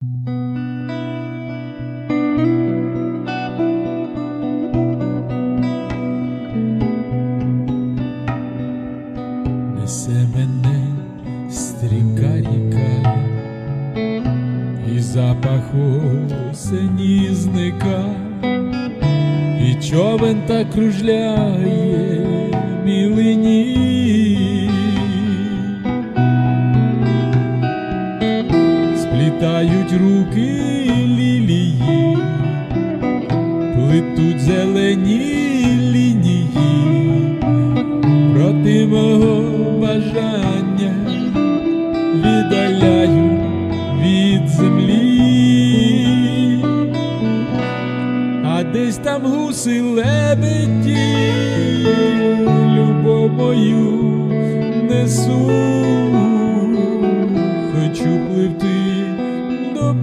Несе мене стрімка ріка, і запах осені зника, і човен так кружляє Сплітають руки лілії, плетуть зелені лінії. Проти мого бажання віддаляю від землі, а десь там гуси лебеді, любов мою несу,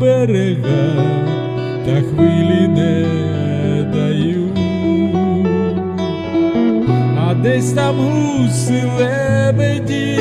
берега, та хвилі не даю. А десь там гуси лебеді,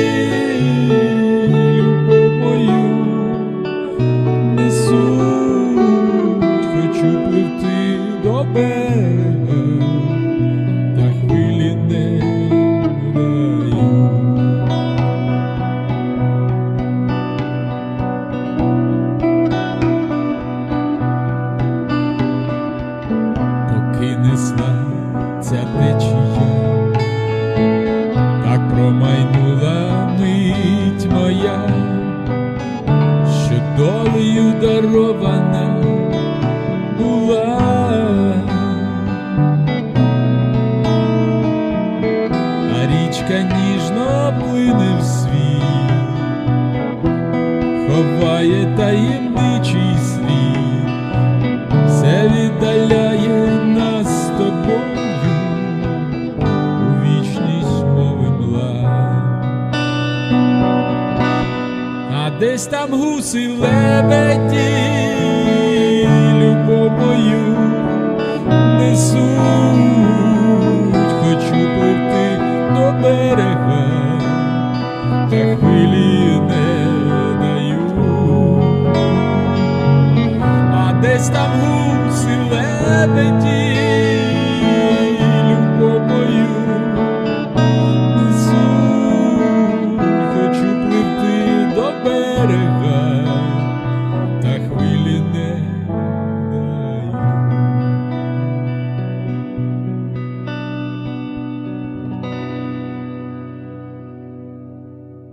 Поки несла ця течія, так промайнула мить моя, що долею дарована була. А річка ніжно плине в світ, ховає таємничий слід, десь там гуси лебеді, любов несуть, хочу пливти до берега, та хвилі не даю. А десь там гуси лебеді,